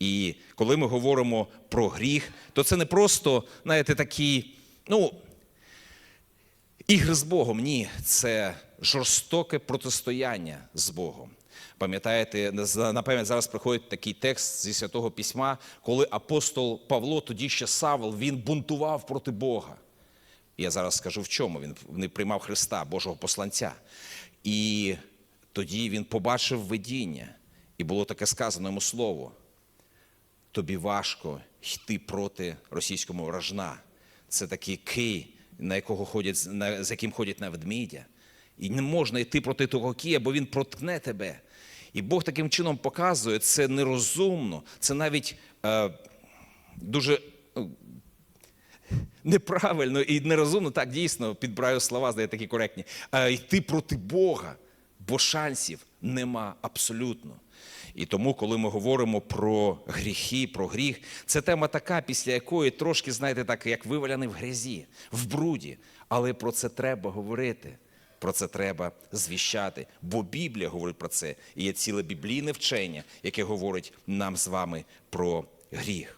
І коли ми говоримо про гріх, то це не просто, знаєте, такі, ну, ігри з Богом. Ні, це жорстоке протистояння з Богом. Пам'ятаєте, за- на пам'ять зараз приходить такий текст зі святого письма, коли апостол Павло, тоді ще Савл, він бунтував проти Бога. Я зараз скажу в чому. Він не приймав Христа, Божого посланця. І тоді він побачив видіння, і було таке сказано йому слово. Тобі важко йти проти російського вражна. Це такий кий, на якого ходять, на, з яким ходять на ведмідя. І не можна йти проти того кия, бо він проткне тебе. І Бог таким чином показує, це нерозумно, це навіть е, дуже ну, неправильно і нерозумно, так дійсно підбираю слова, здається, такі коректні. А йти проти Бога, бо шансів нема абсолютно. І тому, коли ми говоримо про гріхи, про гріх, це тема така, після якої трошки, знаєте, так, як виваляний в грязі, в бруді. Але про це треба говорити. Про це треба звіщати, бо Біблія говорить про це, і є ціле біблійне вчення, яке говорить нам з вами про гріх.